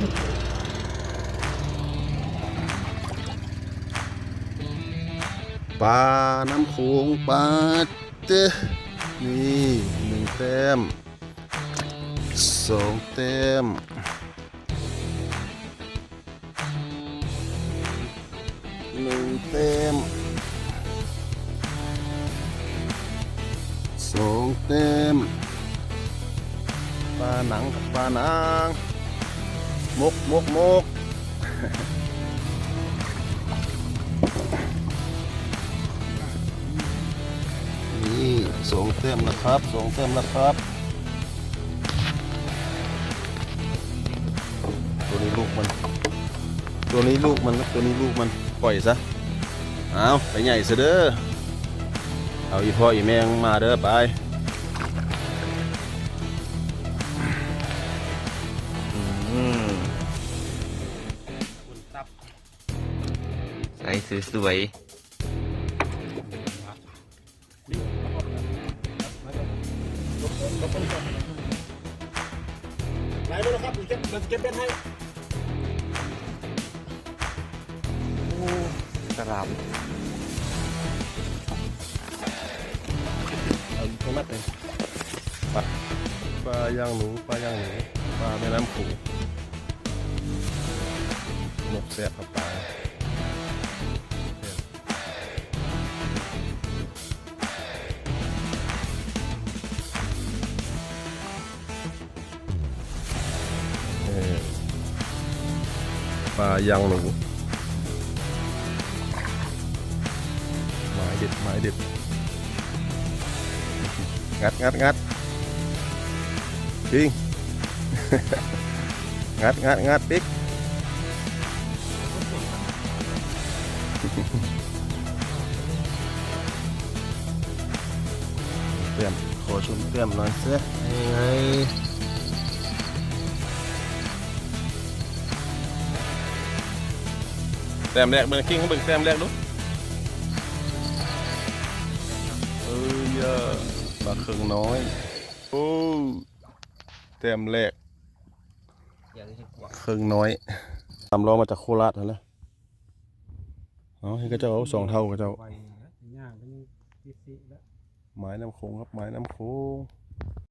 ปลาน้ำโขงปลาเตนี่หนึ่งแต้มสองแต้มหนึ่งแต้มสองแต้มปลาหนังกับปลาหนัง มกมกมกนี่สองเต็มแล้วครับสองเต็มแล้วครับตัวนี้ลูกมัน ตัวนี้ลูกมันตัวนี้ลูกมันปล่อยซะเอาไปใหญ่ซะเด้อเอาอีพ่ออีแมงมาเด้อไปอืม ใส่สวยไหนดูนะครับเก็บเก็บเบ็ดให้ๆกระหลเอาอีกตัวนัดเลยปลาปลาย่างหนูปลาย่างหนูปลาแม่น้ำโขงนกแสบกับปลา ปลายางหนูหมายเด็ดหมายเด็ดงัดงัดงัดจริง งัดงัดงัดปิ๊กเตรียมขอชมเตรียมหน่อยเสียยังไง แต้มแรกเบิ่งกิ้งเขาเบิ่งแต้มแรกดูเอ้ยเยอะปลาเครื่องน้อยโอ้แต้มแรกเครื่องน้อยตามล้อมาจากโคราชนั่นแหละเอาให้กระเจ้าเอาสองเท่ากระเจ้าไปนะย่างเป็นพิเศษแล้วไม้น้ำโขงครับไม้น้ำโขง